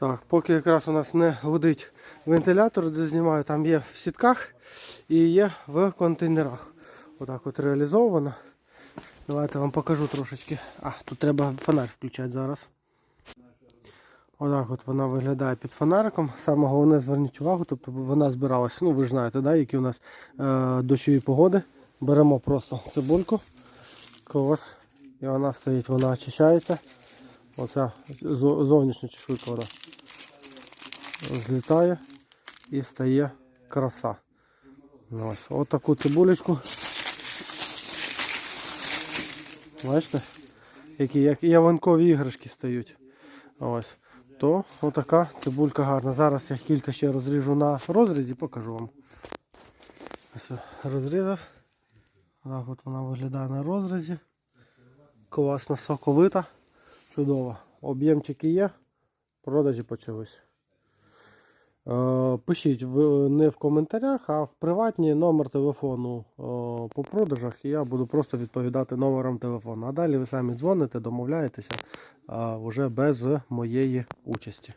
Так, поки якраз у нас не гудить вентилятор, де знімаю, там є в сітках і є в контейнерах. Отак от реалізовано. Давайте вам покажу трошечки. А, тут треба фонарь включати зараз. Отак от вона виглядає під фонариком. Саме головне зверніть увагу, тобто вона збиралася. Ну ви ж знаєте, да, які у нас е, дощові погоди. Беремо просто цибульку, ось, і вона стоїть, вона очищається. Оця зовнішня чешуйка вона злітає і стає краса. Ось, от таку цибулечку. Бачите? Які як ялинкові іграшки стають. Ось. То отака цибулька гарна. Зараз я кілька ще розріжу на розрізі, покажу вам. Ось розрізав. Так от вона виглядає на розрізі. Класна соковита. Чудово. Об'ємчики є, продажі почались. Е, Пишіть не в коментарях, а в приватні номер телефону е, по продажах, і я буду просто відповідати номером телефону. А далі ви самі дзвоните, домовляєтеся вже без моєї участі.